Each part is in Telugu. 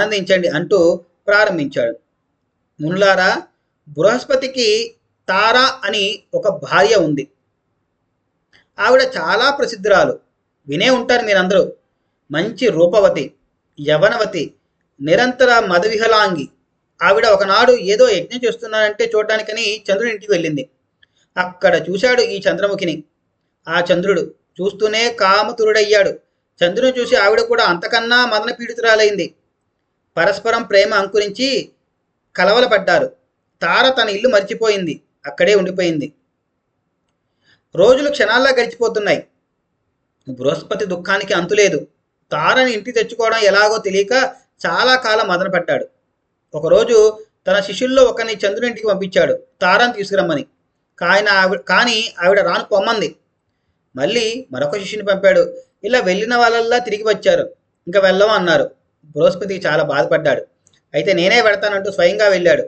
ఆనందించండి అంటూ ప్రారంభించాడు. మునులారా బృహస్పతికి తార అని ఒక భార్య ఉంది. ఆవిడ చాలా ప్రసిద్ధురాలు. వినే ఉంటారు మీరందరూ. మంచి రూపవతి యవనవతి నిరంతర మదవిహలాంగి ఆవిడ ఒకనాడు ఏదో యజ్ఞం చేస్తున్నానంటే చూడటానికని చంద్రుడి ఇంటికి వెళ్ళింది. అక్కడ చూశాడు ఈ చంద్రముఖిని. ఆ చంద్రుడు చూస్తూనే కామతురుడయ్యాడు. చంద్రుని చూసి ఆవిడ కూడా అంతకన్నా మదన పీడితురాలైంది. పరస్పరం ప్రేమ అంకురించి కలవలపడ్డారు. తార తన ఇల్లు మర్చిపోయింది. అక్కడే ఉండిపోయింది. రోజులు క్షణాల్లో గడిచిపోతున్నాయి. బృహస్పతి దుఃఖానికి అంతులేదు తారని ఇంటి తెచ్చుకోవడం ఎలాగో తెలియక చాలా కాలం మదనపడ్డాడు ఒకరోజు తన శిష్యుల్లో ఒకరిని చంద్రునింటికి పంపించాడు. తారని తీసుకురమ్మని. కాయన ఆవిడ కానీ ఆవిడ రాను పొమ్మంది. మళ్ళీ మరొక శిష్యుని పంపాడు. ఇలా వెళ్ళిన వాళ్ళల్లా తిరిగి వచ్చారు. ఇంకా వెళ్ళమన్నారు బృహస్పతి చాలా బాధపడ్డాడు. అయితే నేనే పెడతానంటూ స్వయంగా వెళ్ళాడు.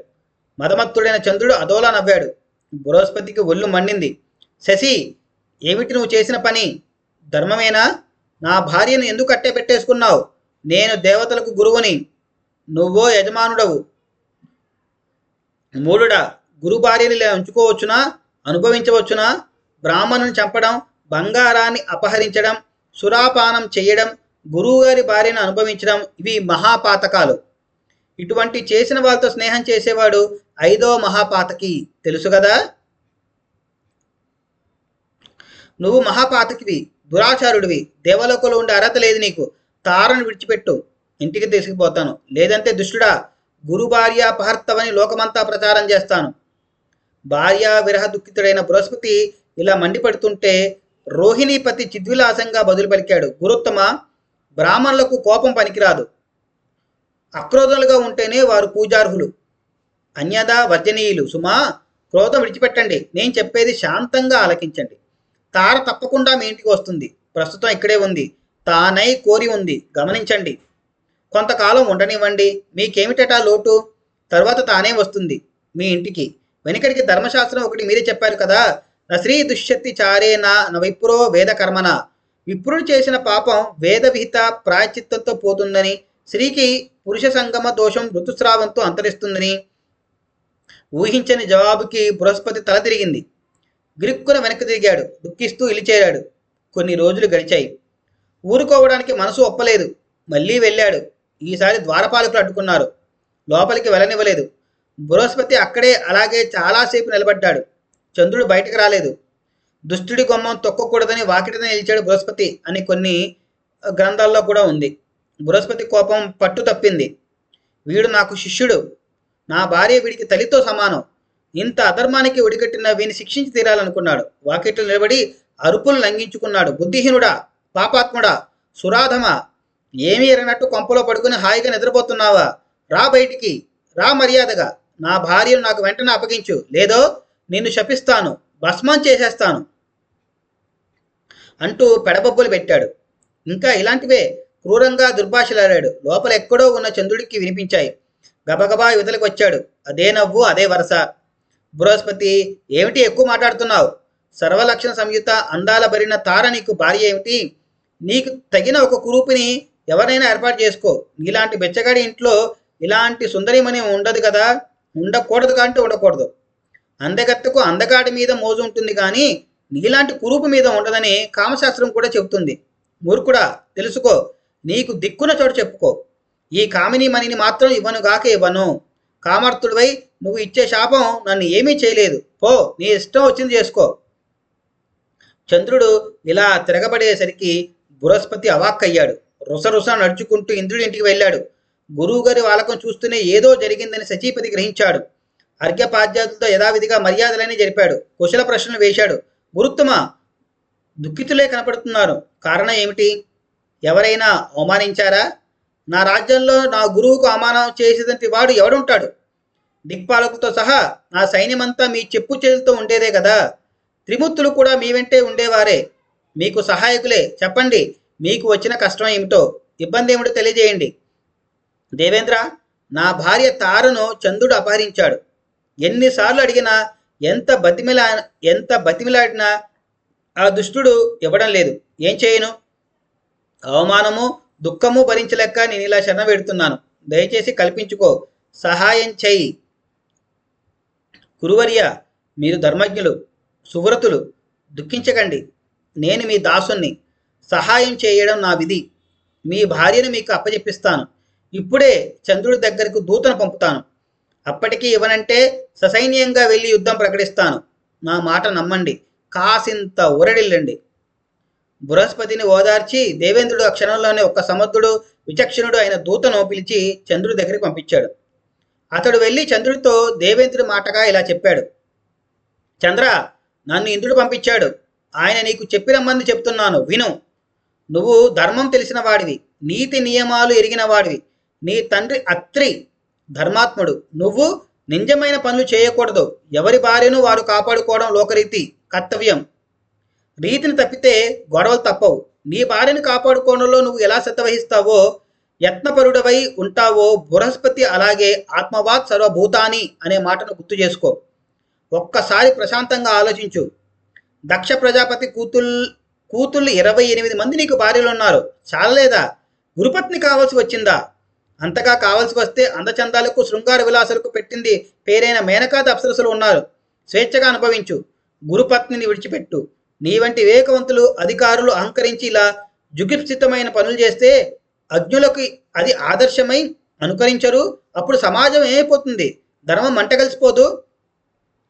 మదమత్తుడైన చంద్రుడు అదోలా నవ్వాడు. బృహస్పతికి ఒళ్ళు మండింది. శశి ఏమిటి నువ్వు చేసిన పని? ధర్మమేనా? నా భార్యను ఎందుకు అట్టే పెట్టేసుకున్నావు? నేను దేవతలకు గురువుని. నువ్వో యజమానుడవు. మూడుడా గురు భార్యని ఉంచుకోవచ్చునా? అనుభవించవచ్చునా? బ్రాహ్మణుని చంపడం బంగారాన్ని అపహరించడం సురాపానం చేయడం గురువుగారి భార్యను అనుభవించడం ఇవి మహాపాతకాలు. ఇటువంటి చేసిన వాళ్ళతో స్నేహం చేసేవాడు ఐదో మహాపాతకి తెలుసు కదా? నువ్వు మహాపాతకివి దురాచారుడివి దేవలోకంలో ఉండే అర్హత లేదు నీకు. తారను విడిచిపెట్టు ఇంటికి తీసుకుపోతాను. లేదంటే దుష్టుడా గురు భార్య అపహర్తవని లోకమంతా ప్రచారం చేస్తాను. భార్య విరహ దుఃఖితుడైన బృహస్పతి ఇలా మండిపడుతుంటే రోహిణీపతి చిద్విలాసంగా బదులు పలికాడు గురుత్తమ? బ్రాహ్మణులకు కోపం పనికిరాదు. అక్రోధులుగా ఉంటేనే వారు పూజార్హులు. అన్యదా వర్జనీయులు. సుమా క్రోధం విడిచిపెట్టండి. నేను చెప్పేది శాంతంగా ఆలకించండి. తార తప్పకుండా మీ ఇంటికి వస్తుంది. ప్రస్తుతం ఇక్కడే ఉంది. తానై కోరి ఉంది. గమనించండి. కొంతకాలం ఉండనివ్వండి. మీకేమిటటా లోటు? తర్వాత తానే వస్తుంది మీ ఇంటికి. వెనుకడికి ధర్మశాస్త్రం ఒకటి మీరే చెప్పారు కదా. నశ్రీ స్త్రీ దుశ్శక్తి చారేనా నా విప్రో వేద కర్మన విప్రుడు చేసిన పాపం వేదవిహిత ప్రాయచిత్తంతో పోతుందని స్త్రీకి పురుష సంగమ దోషం ఋతుస్రావంతో అంతరిస్తుందని ఊహించని జవాబుకి బృహస్పతి తల తిరిగింది. గిరుక్కున వెనక్కి తిరిగాడు దుఃఖిస్తూ ఇలిచేరాడు. కొన్ని రోజులు గడిచాయి. ఊరుకోవడానికి మనసు ఒప్పలేదు. మళ్ళీ వెళ్ళాడు. ఈసారి ద్వారపాలకులు అడ్డుకున్నారు లోపలికి వెళ్ళనివ్వలేదు. బృహస్పతి అక్కడే అలాగే చాలాసేపు నిలబడ్డాడు. చంద్రుడు బయటకు రాలేదు. దుష్టుడి గుమ్మం తొక్కకూడదని వాకిటనే నిలిచాడు బృహస్పతి అని కొన్ని గ్రంథాల్లో కూడా ఉంది. బృహస్పతి కోపం పట్టు తప్పింది. వీడు నాకు శిష్యుడు. నా భార్య వీడికి తల్లితో సమానం. ఇంత అధర్మానికి ఒడిగట్టిన వీని శిక్షించి తీరాలనుకున్నాడు. వాకిట్లు నిలబడి అరుపులు లంఘించుకున్నాడు. బుద్ధిహీనుడా పాపాత్ముడా సురాధమ ఏమీ ఎరనట్టు కొంపలో పడుకుని హాయిగా నిద్రపోతున్నావా? రా బయటికి రా మర్యాదగా. నా భార్యను నాకు వెంటనే అప్పగించు. లేదో నిన్ను శపిస్తాను. భస్మం చేసేస్తాను. అంటూ పెడబొబ్బులు పెట్టాడు. ఇంకా ఇలాంటివే క్రూరంగా దుర్భాషలాడాడు. లోపల ఎక్కడో ఉన్న చంద్రుడికి వినిపించాయి. గబగబా యువతలకు వచ్చాడు. అదే నవ్వు అదే వరస. బృహస్పతి ఏమిటి ఎక్కువ మాట్లాడుతున్నావు? సర్వలక్షణ సంయుత అందాల భరిన తార నీకు భార్య ఏమిటి? నీకు తగిన ఒక కురూపిని ఎవరైనా ఏర్పాటు చేసుకో. నీలాంటి బెచ్చగాడి ఇంట్లో ఇలాంటి సుందరిమణి ఉండదు కదా? ఉండకూడదు కంటే ఉండకూడదు. అందగత్తకు అందగాడి మీద మోజు ఉంటుంది కానీ నీలాంటి కురూపు మీద ఉండదని కామశాస్త్రం కూడా చెబుతుంది. మూర్ఖుడా తెలుసుకో నీకు దిక్కున చోటు చెప్పుకో. ఈ కామిని మణిని మాత్రం ఇవ్వను గాక ఇవ్వను. కామర్తుడివై నువ్వు ఇచ్చే శాపం నన్ను ఏమీ చేయలేదు. పో నీ ఇష్టం వచ్చింది చేసుకో. చంద్రుడు ఇలా తిరగబడేసరికి బృహస్పతి అవాక్కయ్యాడు. రుసరుస నడుచుకుంటూ ఇంద్రుడి ఇంటికి వెళ్ళాడు. గురువుగారి వాలకం చూస్తూనే ఏదో జరిగిందని సచీపతి గ్రహించాడు. అర్ఘ్యపాద్యాతులతో యథావిధిగా మర్యాదలని జరిపాడు. కుశల ప్రశ్నలు వేశాడు. గురుత్తమ దుఃఖితులే కనపడుతున్నారు. కారణం ఏమిటి? ఎవరైనా అవమానించారా? నా రాజ్యంలో నా గురువుకు అవమానం చేసేదంటి వాడు ఎవడుంటాడు? దిక్పాలకులతో సహా నా సైన్యమంతా మీ చెప్పు చేతులతో ఉండేదే కదా. త్రిమూర్తులు కూడా మీ వెంటే ఉండేవారే. మీకు సహాయకులే. చెప్పండి మీకు వచ్చిన కష్టం ఏమిటో? ఇబ్బంది ఏమిటో తెలియజేయండి. దేవేంద్ర నా భార్య తారను చంద్రుడు అపహరించాడు. ఎన్నిసార్లు అడిగినా ఎంత బతిమిలా ఎంత బతిమిలాడినా ఆ దుష్టుడు ఇవ్వడం లేదు. ఏం చేయను? అవమానము దుఃఖము భరించలేక నేను ఇలా శరణ పెడుతున్నాను దయచేసి కల్పించుకో. సహాయం చేయి. గురువర్య మీరు ధర్మజ్ఞులు సువ్రతులు దుఃఖించకండి. నేను మీ దాసుని సహాయం చేయడం నా విధి. మీ భార్యను మీకు అప్పచెప్పిస్తాను ఇప్పుడే చంద్రుడి దగ్గరకు దూతను పంపుతాను. అప్పటికీ ఇవ్వనంటే ససైన్యంగా వెళ్ళి యుద్ధం ప్రకటిస్తాను. నా మాట నమ్మండి. కాసింత ఊరడిల్లండి. బృహస్పతిని ఓదార్చి దేవేంద్రుడు ఆ క్షణంలోనే ఒక్క సమర్థుడు విచక్షణుడు అయిన దూతను పిలిచి చంద్రుడి దగ్గరికి పంపించాడు. అతడు వెళ్ళి చంద్రుడితో దేవేంద్రుడి మాటగా ఇలా చెప్పాడు. చంద్ర నన్ను ఇంద్రుడు పంపించాడు. ఆయన నీకు చెప్పిరమ్మని చెప్తున్నాను. విను. నువ్వు ధర్మం తెలిసిన వాడివి. నీతి నియమాలు ఎరిగిన వాడివి. నీ తండ్రి అత్రి ధర్మాత్ముడు. నువ్వు నింజమైన పనులు చేయకూడదు. ఎవరి భార్యను వారు కాపాడుకోవడం లోకరీతి కర్తవ్యం. రీతిని తప్పితే గొడవలు తప్పవు. నీ భార్యను కాపాడుకోవడంలో నువ్వు ఎలా శ్రద్ధ వహిస్తావో యత్నపరుడవై ఉంటావో బృహస్పతి అలాగే ఆత్మవాత్ సర్వభూతాని అనే మాటను గుర్తు చేసుకో. ఒక్కసారి ప్రశాంతంగా ఆలోచించు. దక్ష ప్రజాపతి కూతుల్ కూతుళ్ళు ఇరవై ఎనిమిది మంది నీకు భార్యలు ఉన్నారు. చాలలేదా? గురుపత్ని కావాల్సి వచ్చిందా? అంతగా కావాల్సి వస్తే అందచందాలకు శృంగార విలాసాలకు పెట్టింది పేరైన మేనకాద అప్సరసులు ఉన్నారు. స్వేచ్ఛగా అనుభవించు. గురుపత్నిని విడిచిపెట్టు. నీ వంటి వివేకవంతులు అధికారులు అహంకరించి ఇలా జుగిప్సితమైన పనులు చేస్తే అజ్ఞులకి అది ఆదర్శమై అనుకరించరు. అప్పుడు సమాజం ఏమైపోతుంది? ధర్మం మంట కలిసిపోదు.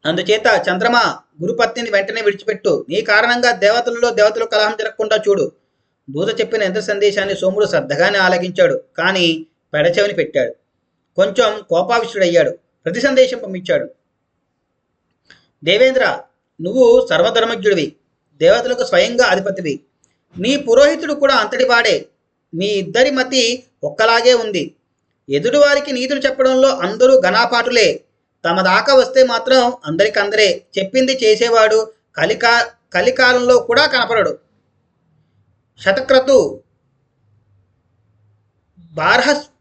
అందుచేత చంద్రమ గురుపత్నిని వెంటనే విడిచిపెట్టు. నీ కారణంగా దేవతలలో దేవతలు కలహం జరగకుండా చూడు. దూత చెప్పిన ఎంత సందేశాన్ని సోముడు శ్రద్ధగానే ఆలకించాడు. కానీ పెడచెవిని పెట్టాడు. కొంచెం కోపావిష్టుడయ్యాడు. ప్రతి సందేశం పంపించాడు. దేవేంద్ర నువ్వు సర్వధర్మజ్ఞుడివి. దేవతలకు స్వయంగా అధిపతివి. నీ పురోహితుడు కూడా అంతటి వాడే. మీ ఇద్దరి మతి ఒక్కలాగే ఉంది. ఎదుటివారికి నీతులు చెప్పడంలో అందరూ ఘనాపాటులే. తమ దాకా వస్తే మాత్రం అందరికందరే చెప్పింది చేసేవాడు కలికా కలికాలంలో కూడా కనపడడు. శతక్రతు బార్హస్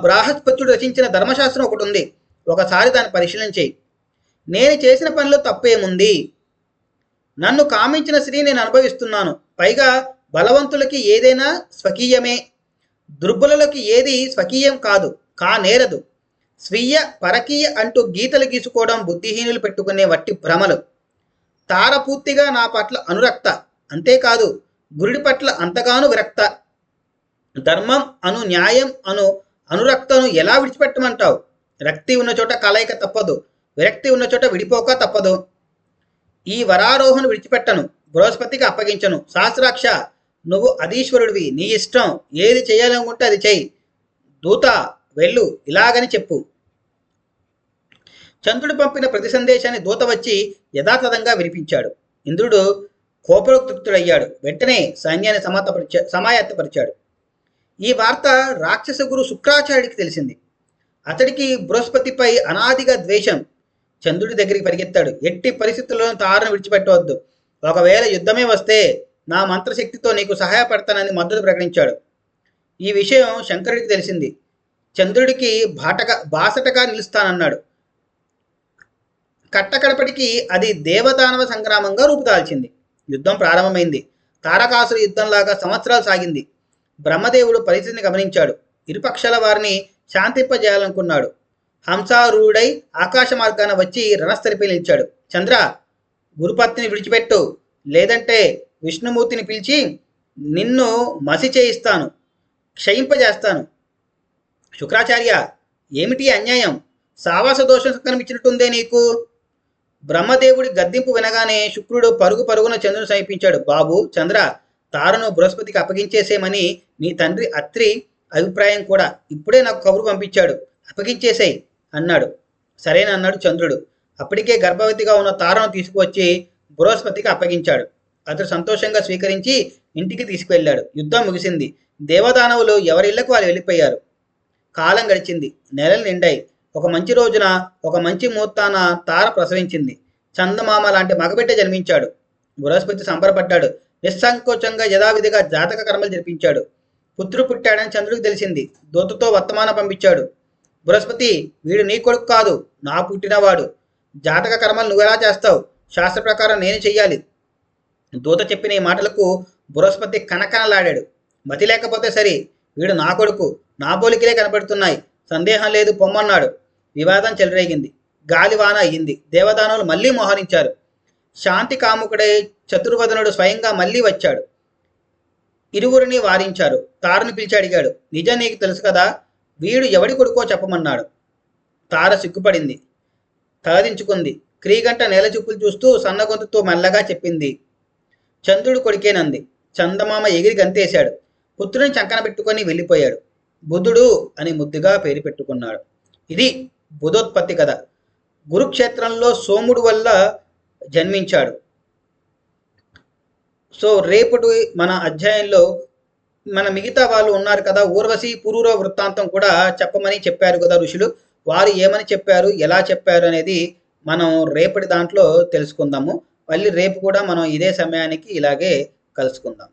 బృహస్పత్యుడు రచించిన ధర్మశాస్త్రం ఒకటి ఉంది. ఒకసారి దాన్ని పరిశీలన చేయి. నేను చేసిన పనిలో తప్పేముంది? నన్ను కామించిన స్త్రీ నేను అనుభవిస్తున్నాను. పైగా బలవంతులకి ఏదైనా స్వకీయమే. దుర్బలులకి ఏది స్వకీయం కాదు కానేరదు. స్వీయ పరకీయ అంటూ గీతలు గీసుకోవడం బుద్ధిహీనులు పెట్టుకునే వట్టి భ్రమలు. తార పూర్తిగా నా పట్ల అనురక్త అంతేకాదు గురుడి పట్ల అంతగాను విరక్త. ధర్మం అను న్యాయం అను అనురక్తను ఎలా విడిచిపెట్టమంటావు? రక్తి ఉన్న చోట కలయిక తప్పదు. విరక్తి ఉన్న చోట విడిపోక తప్పదు. ఈ వరారోహణ విడిచిపెట్టను. బృహస్పతికి అప్పగించను. శాస్త్రాక్ష నువ్వు అధీశ్వరుడివి. నీ ఇష్టం. ఏది చేయాలనుకుంటే అది చెయ్యి దూత వెళ్ళు. ఇలాగని చెప్పు. చంద్రుడు పంపిన ప్రతి సందేశాన్ని దూత వచ్చి యథాతథంగా వినిపించాడు. ఇంద్రుడు కోపరోక్తుడయ్యాడు వెంటనే సైన్యాన్ని సమాతపరిచా సమాయత్తపరిచాడు. ఈ వార్త రాక్షస గురు శుక్రాచార్యుడికి తెలిసింది. అతడికి బృహస్పతిపై అనాదిగా ద్వేషం. చంద్రుడి దగ్గరికి పరిగెత్తాడు. ఎట్టి పరిస్థితుల్లోనూ తారను విడిచిపెట్టవద్దు. ఒకవేళ యుద్ధమే వస్తే నా మంత్రశక్తితో నీకు సహాయపడతానని మద్దతు ప్రకటించాడు. ఈ విషయం శంకరుడికి తెలిసింది. చంద్రుడికి బాటగా బాసటగా నిలుస్తానన్నాడు. కట్టకడపటికి అది దేవదానవ సంగ్రామంగా రూపుదాల్చింది. యుద్ధం ప్రారంభమైంది. తారకాసుర యుద్ధంలాగా సంవత్సరాలు సాగింది. బ్రహ్మదేవుడు పరిస్థితిని గమనించాడు. ఇరుపక్షాల వారిని శాంతింపజేయాలనుకున్నాడు. హంసారూఢై ఆకాశ మార్గాన వచ్చి రణస్థలిపై నిలిచాడు చంద్ర గురుపత్ని విడిచిపెట్టు. లేదంటే విష్ణుమూర్తిని పిలిచి నిన్ను మసి చేయిస్తాను క్షయింపజేస్తాను. శుక్రాచార్య ఏమిటి అన్యాయం? సావాస దోషం కనిపించినట్టుందే నీకు? బ్రహ్మదేవుడి గద్దింపు వినగానే శుక్రుడు పరుగు పరుగున చంద్రుని సమీపించాడు. బాబు చంద్ర తారను బృహస్పతికి అప్పగించేసేమని నీ తండ్రి అత్రి అభిప్రాయం కూడా ఇప్పుడే నాకు కబురు పంపించాడు. అప్పగించేసేయ్ అన్నాడు. సరేనన్నాడు చంద్రుడు. అప్పటికే గర్భవతిగా ఉన్న తారను తీసుకువచ్చి బృహస్పతికి అప్పగించాడు. అతడు సంతోషంగా స్వీకరించి ఇంటికి తీసుకువెళ్ళాడు. యుద్ధం ముగిసింది. దేవదానవులు ఎవరిళ్ళకు వాళ్ళు వెళ్ళిపోయారు? కాలం గడిచింది. నెలలు నిండాయి. ఒక మంచి రోజున ఒక మంచి ముహూర్తాన తార ప్రసవించింది. చందమామ లాంటి మగబిడ్డ జన్మించాడు. బృహస్పతి సంబరపడ్డాడు. నిస్సంకోచంగా యథావిధిగా జాతక కర్మలు జరిపించాడు. పుత్రుడు పుట్టాడని చంద్రుడికి తెలిసింది. దూతతో వర్తమానం పంపించాడు. బృహస్పతి వీడు నీ కొడుకు కాదు నా పుట్టినవాడు. జాతక కర్మలు నువ్వెలా చేస్తావు? శాస్త్ర ప్రకారం నేను చెయ్యాలి. దూత చెప్పిన ఈ మాటలకు బృహస్పతి కనకనలాడాడు. మతి లేకపోతే సరే వీడు నా కొడుకు నా పోలికలే కనపడుతున్నాయి. సందేహం లేదు పొమ్మన్నాడు. వివాదం చెలరేగింది. గాలివాన అయ్యింది. దేవదానవులు మళ్ళీ మోహరించారు. శాంతి కాముకుడై చతుర్వదనుడు స్వయంగా మళ్ళీ వచ్చాడు. ఇరువురిని వారించారు తారను పిలిచి అడిగాడు. నిజం నీకు తెలుసు కదా? వీడు ఎవడి కొడుకో చెప్పమన్నాడు. తార సిగ్గుపడింది. తలదించుకుంది. క్రీగంట నేల చూపులు చూస్తూ సన్నగొంతుతో మెల్లగా చెప్పింది. చంద్రుడు కొడుకేనంది చందమామ ఎగిరి గంతేశాడు. పుత్రుని చంకన పెట్టుకొని వెళ్ళిపోయాడు. బుధుడు అని ముద్దుగా పేరు పెట్టుకున్నాడు. ఇది బుధోత్పత్తి కథ. గురుక్షేత్రంలో సోముడు వల్ల జన్మించాడు. సో రేపటి మన అధ్యాయంలో మన మిగతా వాళ్ళు ఉన్నారు కదా ఊర్వశి పురూర వృత్తాంతం కూడా చెప్పమని చెప్పారు కదా ఋషులు. వారు ఏమని చెప్పారు ఎలా చెప్పారు అనేది మనం రేపటి దాంట్లో తెలుసుకుందాము. మళ్ళీ రేపు కూడా మనం ఇదే సమయానికి ఇలాగే కలుసుకుందాం.